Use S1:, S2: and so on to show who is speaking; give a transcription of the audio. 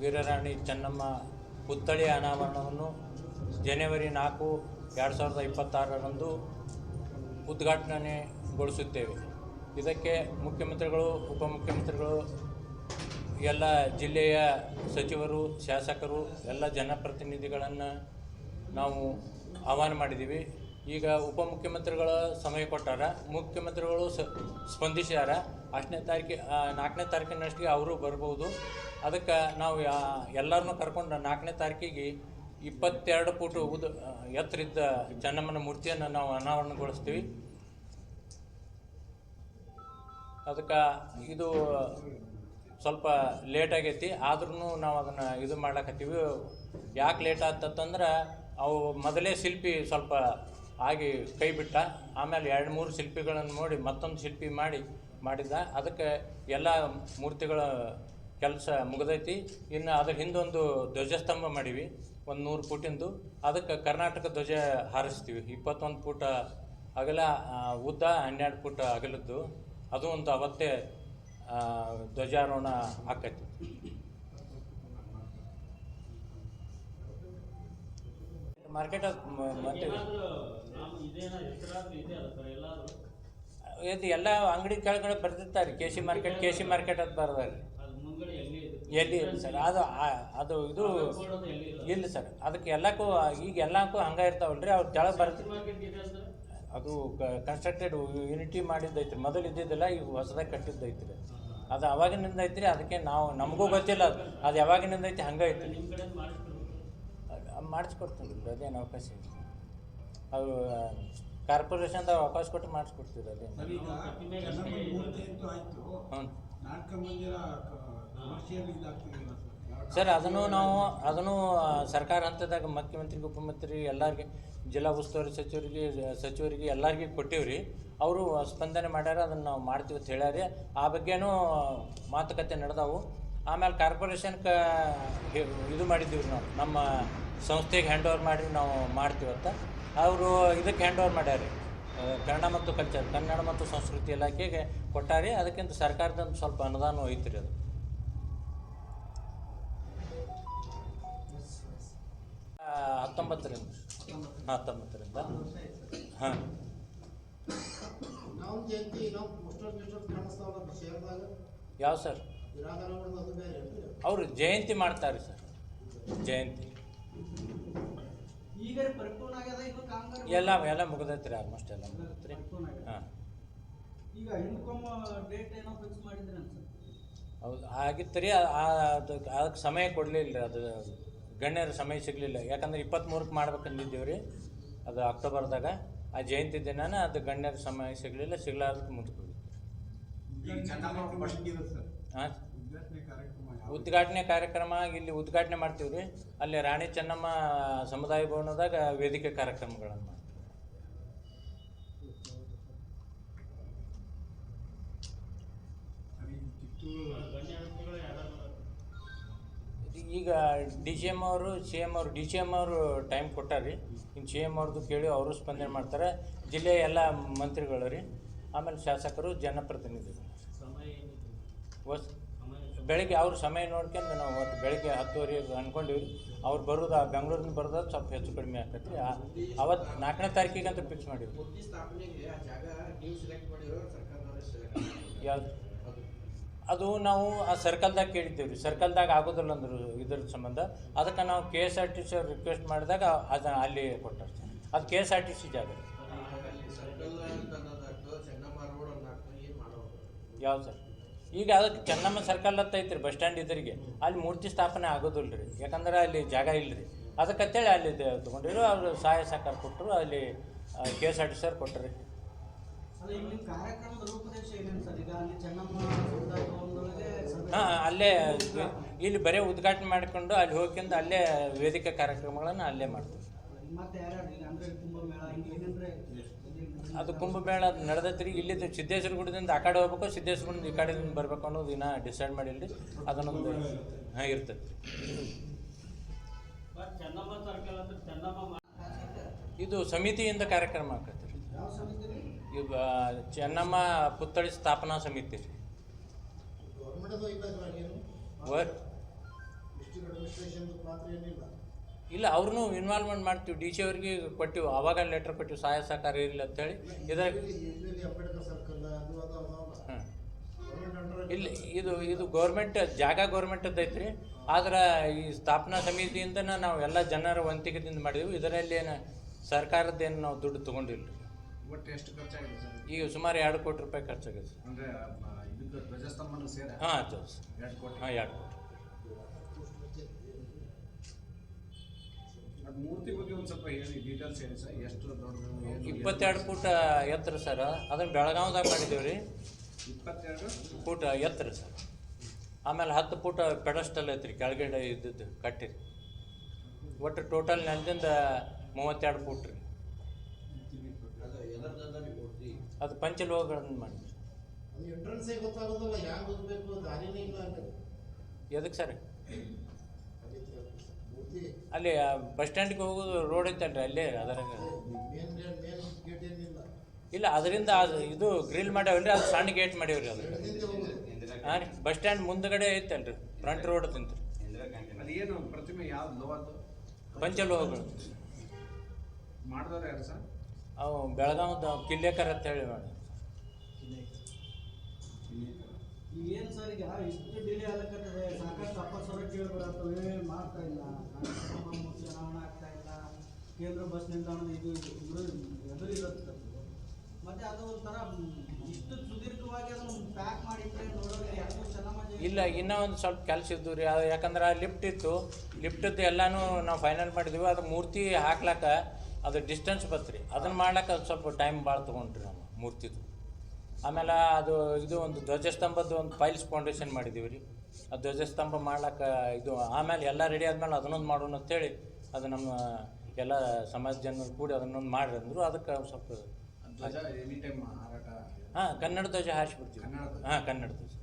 S1: ವೀರರಾಣಿ ಚೆನ್ನಮ್ಮ ಪುತ್ಥಳಿ ಅನಾವರಣವನ್ನು ಜನವರಿ ನಾಲ್ಕು ಎರಡು ಸಾವಿರದ ಇಪ್ಪತ್ತಾರರಂದು ಉದ್ಘಾಟನೆಗೊಳಿಸುತ್ತೇವೆ ಇದಕ್ಕೆ ಮುಖ್ಯಮಂತ್ರಿಗಳು, ಉಪಮುಖ್ಯಮಂತ್ರಿಗಳು, ಎಲ್ಲ ಜಿಲ್ಲೆಯ ಸಚಿವರು, ಶಾಸಕರು, ಎಲ್ಲ ಜನಪ್ರತಿನಿಧಿಗಳನ್ನು ನಾವು ಆಹ್ವಾನ ಮಾಡಿದ್ದೀವಿ. ಈಗ ಉಪಮುಖ್ಯಮಂತ್ರಿಗಳ ಸಮಯ ಕೊಟ್ಟಾರ, ಮುಖ್ಯಮಂತ್ರಿಗಳು ಸ್ಪಂದಿಸ್ಯಾರ. ಅಷ್ಟನೇ ತಾರೀಕು ನಾಲ್ಕನೇ ತಾರೀಕಿನಷ್ಟಿಗೆ ಅವರು ಬರ್ಬೋದು. ಅದಕ್ಕೆ ನಾವು ಎಲ್ಲರನ್ನೂ ಕರ್ಕೊಂಡು ನಾಲ್ಕನೇ ತಾರೀಕಿಗೆ ಇಪ್ಪತ್ತೆರಡು ಫೂಟ್ ಉದ, ಎತ್ತರಿದ್ದ ಚೆನ್ನಮ್ಮನ ಮೂರ್ತಿಯನ್ನು ನಾವು ಅನಾವರಣಗೊಳಿಸ್ತೀವಿ. ಅದಕ್ಕೆ ಇದು ಸ್ವಲ್ಪ ಲೇಟ್ ಆಗೈತಿ ಆದ್ರೂ ನಾವು ಅದನ್ನು ಇದು ಮಾಡ್ಲಕತ್ತೀವಿ. ಯಾಕೆ ಲೇಟ್ ಆಗ್ತಂದ್ರೆ ಅವು ಮೊದಲೇ ಶಿಲ್ಪಿ ಸ್ವಲ್ಪ ಆಗಿ ಕೈ ಬಿಟ್ಟ ಆಮೇಲೆ ಎರಡು ಮೂರು ಶಿಲ್ಪಿಗಳನ್ನು ನೋಡಿ ಮತ್ತೊಂದು ಶಿಲ್ಪಿ ಮಾಡಿ ಮಾಡಿದ್ದ. ಅದಕ್ಕೆ ಎಲ್ಲ ಮೂರ್ತಿಗಳ ಕೆಲಸ ಮುಗಿದೈತಿ. ಇನ್ನು ಅದ್ರ ಹಿಂದೊಂದು ಧ್ವಜಸ್ತಂಭ ಮಾಡೀವಿ, ಒಂದು ನೂರು ಫೂಟಿಂದು ಅದಕ್ಕೆ ಕರ್ನಾಟಕ ಧ್ವಜ ಹಾರಿಸ್ತೀವಿ. ಇಪ್ಪತ್ತೊಂದು ಫೂಟ ಅಗಲ ಉದ್ದ, ಹನ್ನೆರಡು ಫೂಟ್ ಅಗಲದ್ದು. ಅದು ಒಂದು ಅವತ್ತೇ ಧ್ವಜಾರೋಹಣ ಆಕೈತಿ. ಮಾರ್ಕೆಟ್ ಮತ್ತೆ? ಇದು ಎಲ್ಲ ಅಂಗಡಿ ಕೆಳಗಡೆ ಬರ್ತಿರ್ತಾರೆ K C market K C market ಅಂತ ಬರ್ದಾರೆ. ಎಲ್ಲಿ ಇಲ್ಲ ಸರ್? ಅದು ಅದು ಇದು ಇಲ್ಲ? ಸರ್. ಅದಕ್ಕೆ ಎಲ್ಲಕ್ಕೂ ಈಗ ಎಲ್ಲಕ್ಕೂ ಹಂಗೆ ರೀ ಅವ್ರು ಕೆಳಗೆ ಬರ್ತಿ ಅದು ಕನ್ಸ್ಟ್ರಕ್ಟೆಡ್ ಯೂನಿಟಿ ಮಾಡಿದ್ದೈತ್ರಿ. ಮೊದಲು ಇದ್ದಿದ್ದಿಲ್ಲ ಈಗ ಹೊಸದಾಗಿ ಕಟ್ಟಿದ್ದೈತ್ರಿ. ಅದು ಅವಾಗಿನಿಂದ ಐತ್ರಿ ಅದಕ್ಕೆ ನಾವು ನಮಗೂ ಗೊತ್ತಿಲ್ಲ. ಅದು ಅದು ಯಾವಾಗಿನಿಂದ ಐತಿ ಹಂಗೆ ಐತಿ ಮಾಡಿಸ್ಕೊಡ್ತೀನಿ ಅದೇನು ಅವಕಾಶ ಇಲ್ಲ. ಅದು ಕಾರ್ಪೊರೇಷನ್ದಾಗ ಅವಕಾಶ ಕೊಟ್ಟು ಮಾಡಿಸ್ಕೊಡ್ತೀವಿ ಅದೇನು
S2: ಸರ್
S1: ಅದನ್ನು ನಾವು ಅದನ್ನು ಸರ್ಕಾರ ಹಂತದಾಗ ಮುಖ್ಯಮಂತ್ರಿಗೆ ಉಪಮುಖ್ಯಮಂತ್ರಿ ಎಲ್ಲರಿಗೆ ಜಿಲ್ಲಾ ಉಸ್ತುವಾರಿ ಸಚಿವರಿಗೆ ಸಚಿವರಿಗೆ ಎಲ್ಲರಿಗೆ ಕೊಟ್ಟಿವ್ರಿ. ಅವರು ಸ್ಪಂದನೆ ಮಾಡ್ಯಾರ ಅದನ್ನು ನಾವು ಮಾಡ್ತೀವಿ ಅಂತ ಹೇಳ್ಯಾರಿ. ಆ ಬಗ್ಗೆನೂ ಮಾತುಕತೆ ನಡೆದವು. ಆಮೇಲೆ ಕಾರ್ಪೊರೇಷನ್ ಕ ಇದು ಮಾಡಿದ್ದೀವಿ ನಾವು. ನಮ್ಮ ಸಂಸ್ಥೆಗೆ ಹ್ಯಾಂಡ್ ಓವರ್ ಮಾಡಿ ನಾವು ಮಾಡ್ತೀವಿ ಅಂತ. ಅವರು ಇದಕ್ಕೆ ಹ್ಯಾಂಡ್ ಓವರ್ ಮಾಡ್ಯಾರಿ. ಕನ್ನಡ ಮತ್ತು ಕಲ್ಚರ್ ಕನ್ನಡ ಮತ್ತು ಸಂಸ್ಕೃತಿ ಇಲಾಖೆಗೆ ಕೊಟ್ಟಾರಿ ಅದಕ್ಕಿಂತ ಸರ್ಕಾರದಿಂದ ಸ್ವಲ್ಪ ಅನುದಾನ ಐತ್ರಿ ಅದು. ಹತ್ತೊಂಬತ್ತರಿಂದ. ಹತ್ತೊಂಬತ್ತರಿಂದ. ಹಾಂ. ಯಾವ ಸರ್? ಅವರು ಜಯಂತಿ ಮಾಡ್ತಾರೆ ಸರ್. ಜಯಂತಿ. ಎಲ್ಲ ಎಲ್ಲ ಮುಗ್ದೈತೆ ರೀ ಆಲ್ಮೋಸ್ಟ್ ಎಲ್ಲ ಮುಗ್ದೈತೆ ರೀ. ಹಾಂ.
S3: ಈಗ ಹಿಂದ್ಕೊಮ್ಮ ಡೇಟ್ ಏನೋ ಫಿಕ್ಸ್ ಮಾಡಿದ್ರಿ ಅಂತ
S1: ಹೌದು ಆಗಿತ್ತು ರೀ ಆ- ಆ- ಅದಕ್ಕೆ ಅದಕ್ಕೆ ಸಮಯ ಕೊಡಲಿಲ್ಲ ರೀ ಅದು ಗಣ್ಯರ ಸಮಯ ಸಿಗಲಿಲ್ಲ. ಯಾಕಂದ್ರೆ ಇಪ್ಪತ್ತ್ಮೂರಕ್ಕೆ ಮಾಡ್ಬೇಕಂದಿದ್ದೀವಿ ರೀ ಅದು ಅಕ್ಟೋಬರ್ದಾಗ. ಆ ಜಯಂತಿ ದಿನಾನ ಅದು ಗಣ್ಯರ ಸಮಯ ಸಿಗಲಿಲ್ಲ ಸಿಗ್ಲಾರ್ದಕ್ಕೆ
S2: ಸರ್.
S1: ಹಾಂ
S2: ಉದ್ಘಾಟನೆ ಕಾರ್ಯಕ್ರಮ
S1: ಇಲ್ಲಿ ಉದ್ಘಾಟನೆ ಮಾಡ್ತೀವಿ ರೀ. ಅಲ್ಲಿ ರಾಣಿ ಚೆನ್ನಮ್ಮ ಸಮುದಾಯ ಭವನದಾಗ ವೇದಿಕೆ ಕಾರ್ಯಕ್ರಮಗಳನ್ನು ಮಾಡ್ತೀವಿ. ಈಗ ಡಿ ಸಿ ಎಂ ಅವರು ಸಿ ಎಂ ಅವರು ಡಿ ಸಿ ಎಂ ಅವರು ಟೈಮ್ ಕೊಟ್ಟಾರ್ರಿ ಇನ್ನು ಸಿ ಎಂ ಅವ್ರದ್ದು ಕೇಳಿ ಅವರು ಸ್ಪಂದನೆ ಮಾಡ್ತಾರೆ. ಜಿಲ್ಲೆಯ ಎಲ್ಲ ಮಂತ್ರಿಗಳು ರೀ. ಆಮೇಲೆ ಶಾಸಕರು ಜನಪ್ರತಿನಿಧಿಗಳು. ವಸ್ ಬೆಳಿಗ್ಗೆ ಅವ್ರ ಸಮಯ ನೋಡ್ಕೊಂಡು ನಾವು ಅವತ್ತು ಬೆಳಿಗ್ಗೆ ಹತ್ತುವರೆಗೆ ಅಂದ್ಕೊಂಡಿವಿ. ಅವ್ರು ಬರೋದು ಆ ಬೆಂಗಳೂರಿಂದ ಬರೋದು ಸ್ವಲ್ಪ ಹೆಚ್ಚು ಕಡಿಮೆ ಆಗ್ತೈತಿ ಅವತ್ತು ನಾಲ್ಕನೇ ತಾರೀಕಿಗೆ ಅಂತ ಫಿಕ್ಸ್ ಮಾಡಿವಿ. ಯಾವ್ದು? ಅದು ನಾವು ಆ ಸರ್ಕಲ್ದಾಗ ಕೇಳಿದ್ದೇವೆ ರೀ ಸರ್ಕಲ್ದಾಗ ಆಗೋದಿಲ್ಲ ಅಂದರು ಇದ್ರ ಸಂಬಂಧ. ಅದಕ್ಕೆ ನಾವು K S R T C ಅವ್ರು ರಿಕ್ವೆಸ್ಟ್ ಮಾಡಿದಾಗ ಅದನ್ನು ಅಲ್ಲಿ ಕೊಟ್ಟಾರೆ ಅದು K S R T C ಜಾಗ. ರೀ ಯಾವ್ದು ಸರ್? ಈಗ ಅದಕ್ಕೆ ಚೆನ್ನಮ್ಮ ಸರ್ಕಲ್ ಅಂತ ಐತ್ರಿ ಬಸ್ ಸ್ಟ್ಯಾಂಡ್ ಇದ್ರಿಗೆ ಅಲ್ಲಿ ಮೂರ್ತಿ ಸ್ಥಾಪನೆ ಆಗೋದಿಲ್ಲ ರೀ ಯಾಕಂದ್ರೆ ಅಲ್ಲಿ ಜಾಗ ಇಲ್ಲ ರೀ ಅದಕ್ಕಂತೇಳಿ ಅಲ್ಲಿ ತೊಗೊಂಡಿರು ಅವರು ಸಹಾಯ ಸಹಕಾರ ಕೊಟ್ಟರು ಅಲ್ಲಿ ಕೆ ಎಸ್ ಆರ್ ಟಿ ಕೊಟ್ಟರು.
S3: ಸರ್ ಸಭೆ-
S1: ಹಾಂ ಅಲ್ಲೇ ಇಲ್ಲಿ ಬರೀ ಉದ್ಘಾಟನೆ ಮಾಡ್ಕೊಂಡು ಅಲ್ಲಿ ಹೋಗಿಂದ ಅಲ್ಲೇ ವೇದಿಕೆ ಕಾರ್ಯಕ್ರಮಗಳನ್ನು ಅಲ್ಲೇ ಮಾಡ್ತೀವಿ.
S3: ಕುಂಭಮೇಳ
S1: ಅದು ಕುಂಭಮೇಳ ನಡೆದೈತೆ ರೀ ಇಲ್ಲಿದ್ದು ಸಿದ್ದೇಶ್ವರ ಗುಡಿದಿಂದ ಆ ಕಡೆ ಹೋಗ್ಬೇಕು ಸಿದ್ದೇಶ್ವರ ಗುಡದಿಂದ ಈ ಕಡೆಯಿಂದ ಬರ್ಬೇಕು ಅನ್ನೋದು ಇನ್ನೂ ಡಿಸೈಡ್ ಮಾಡಿಲ್ಲ. ರೀ ಅದನ್ನೊಂದು ಹಾಂ ಇರ್ತೈತೆ. ಇದು ಸಮಿತಿಯಿಂದ ಕಾರ್ಯಕ್ರಮ ಆಕೈತಿ ರೀ? ಈಗ ಚೆನ್ನಮ್ಮ ಪುತ್ಥಳಿ ಸ್ಥಾಪನಾ ಸಮಿತಿ ರೀ. ಇಲ್ಲ ಅವ್ರನ್ನೂ ಇನ್ವಾಲ್ವ್ಮೆಂಟ್ ಮಾಡ್ತೀವಿ. ಡಿ ಸಿ ಅವ್ರಿಗೆ ಕೊಟ್ಟಿವಿ. ಅವಾಗ ಲೆಟ್ರ್ ಕೊಟ್ಟಿವಿ. ಸಹಾಯ ಸಹಕಾರ ಇರಲಿ ಅಂತೇಳಿ ಇದರ
S4: ಇಲ್ಲ
S1: ಇದು ಇದು ಗೌರ್ಮೆಂಟ್ ಜಾಗ ಗೌರ್ಮೆಂಟದ್ದು ಐತ್ರಿ. ಆದ್ರೆ ಈ ಸ್ಥಾಪನಾ ಸಮಿತಿಯಿಂದ ನಾವು ಎಲ್ಲ ಜನರ ವಂತಿಕೆದಿಂದ ಮಾಡಿದೀವಿ. ಇದರಲ್ಲಿ ಏನು ಸರ್ಕಾರದ್ದೇನು ನಾವು ದುಡ್ಡು ತಗೊಂಡಿಲ್ಲ. ಈಗ ಸುಮಾರು ಎರಡು ಕೋಟಿ ರೂಪಾಯಿ ಖರ್ಚಾಗಿದೆ ಸರ್. ಹಾಂ
S5: ಎರಡು ಕೋಟಿ.
S1: ಹಾಂ ಎರಡು ಕೋಟಿ
S5: ಅದು ಮೂರ್ತಿ ಬಗ್ಗೆ ಒಂದು ಸ್ವಲ್ಪ ಹೇಳಿ ಡೀಟೇಲ್ಸ್ ಹೇಳಿ ಸರ್. ಎಷ್ಟು ದೊಡ್ಡದು ಏನು
S1: ಇಪ್ಪತ್ತೆರಡು ಫೂಟ್ ಎತ್ತರ ಸರ್. ಅದನ್ನು ಬೆಳಗಾವ್ದಾಗ ಮಾಡಿದ್ದೇವೆ ರೀ.
S5: ಇಪ್ಪತ್ತೆರಡು?
S1: ಫೂಟ್ ಎತ್ತರ ಸರ್. ಆಮೇಲೆ ಹತ್ತು ಫೂಟ್ ಪೆಡಸ್ಟಲ್ ಐತ್ರಿ ಕೆಳಗಡೆ ಇದ್ದದ್ದು ಕಟ್ಟಿರಿ ಒಟ್ಟು ಟೋಟಲ್ ನೆಲದಿಂದ ಮೂವತ್ತೆರಡು ಫೂಟ್ ರೀ.
S6: ಅದು
S1: ಪಂಚಲೋಹಗಳನ್ನು
S4: ಮಾಡಿ ಎಂಟ್ರೆನ್ಸೇ ಗೊತ್ತಾಗೋದಿಲ್ಲ ದಾರಿನೇ ಇಲ್ಲ
S1: ಎದಕ್ಕೆ ಸರ್?
S4: ಅಲ್ಲಿ
S1: ಬಸ್ ಸ್ಟ್ಯಾಂಡ್ಗೆ ಹೋಗೋದು ರೋಡ್ ಐತಲ್ರಿ ಅಲ್ಲೇ ಅದರಾಗ? ಇಲ್ಲ ಅದರಿಂದ ಅದು ಇದು ಗ್ರಿಲ್ ಮಾಡ್ಯಾವಲ್ರಿ ಅದು ಸಣ್ಣ ಗೇಟ್ ಮಾಡ್ಯಾವ್ರಿ ಅದು. ಹಾಂ ರೀ ಬಸ್ ಸ್ಟ್ಯಾಂಡ್ ಮುಂದಗಡೆ ಐತಲ್ರಿ ಫ್ರಂಟ್ ರೋಡ್ ತಿಂತ್ರಿ
S5: ಅದೇನು ಪ್ರತಿಮೆ ಯಾವ್ದು ಲೋಹದ್ದು?
S1: ಪಂಚಲೋಹಗಳು.
S5: ಮಾಡಿದವ್ರು ಯಾರು ಸರ್?
S1: ಅವು ಬೆಳಗಾವ್ದ ಕಿಲ್ಲೇಕರ್ ಅಂತ ಹೇಳಿ ಮಾಡಿ
S3: ಏನು ಸರ್ ಈಗ ಇಷ್ಟು ಡಿಲೇ ಆಗಕತ್ತದೆ ಸಾಕಷ್ಟು ಅಪಸ್ವರ ಕೇಳ್ಬರತ್ತವೆ ಮಾಡ್ತಾ ಇಲ್ಲ. ಚುನಾವಣೆ ಆಗ್ತಾ ಇಲ್ಲ. ಕೇಂದ್ರ ಬಸ್ ನಿಲ್ದಾಣದ ಇದು ಎದುರು ಇರುತ್ತೆ ಮತ್ತೆ ಅದು ಒಂಥರ, ಇಷ್ಟು ಸುದೀರ್ಘವಾಗಿ ಅದನ್ನು ಪ್ಯಾಕ್ ಮಾಡಿದ್ರೆ ನೋಡೋರಿಗೆ ಯಾರಿಗೂ ಚೆನ್ನಾಗಿ
S1: ಇಲ್ಲ, ಇನ್ನೂ ಒಂದು ಸ್ವಲ್ಪ ಕೆಲಸ ಇದ್ದು ರೀ. ಅದು ಯಾಕಂದ್ರೆ ಲಿಫ್ಟ್ ಇತ್ತು. ಲಿಫ್ಟದ್ದು ಎಲ್ಲನೂ ನಾವು ಫೈನಲ್ ಮಾಡಿದ್ವಿ. ಅದು ಮೂರ್ತಿ ಹಾಕ್ಲಾಕ ಅದು ಡಿಸ್ಟೆನ್ಸ್ ಬತ್ತು ರೀ. ಅದನ್ನು ಮಾಡ್ಲಾಕ ಅದು ಸ್ವಲ್ಪ ಟೈಮ್ ಭಾಳ ತೊಗೊಂಡ್ರಿ ನಾವು ಮೂರ್ತಿದು. ಆಮೇಲೆ ಅದು ಇದು ಒಂದು ಧ್ವಜಸ್ತಂಭದ್ದು ಒಂದು ಪೈಲ್ಸ್ ಫೌಂಡೇಶನ್ ಮಾಡಿದ್ದೀವಿ ರೀ. ಆ ಧ್ವಜಸ್ತಂಭ ಮಾಡ್ಲಿಕ್ಕೆ ಇದು ಆಮೇಲೆ ಎಲ್ಲ ರೆಡಿ ಆದ್ಮೇಲೆ ಅದನ್ನೊಂದು ಮಾಡೋಣ ಅಂತೇಳಿ ಅದು ನಮ್ಮ ಎಲ್ಲ ಸಮಾಜ ಜನರು ಕೂಡಿ ಅದನ್ನೊಂದು ಮಾಡ್ರಿ ಅಂದರು. ಅದಕ್ಕೆ ಸ್ವಲ್ಪ ಹಾಂ ಕನ್ನಡ ಧ್ವಜ ಹಾರಿಸ್ಬಿಡ್ತೀವಿ. ಹಾಂ ಕನ್ನಡ ಧ್ವಜ.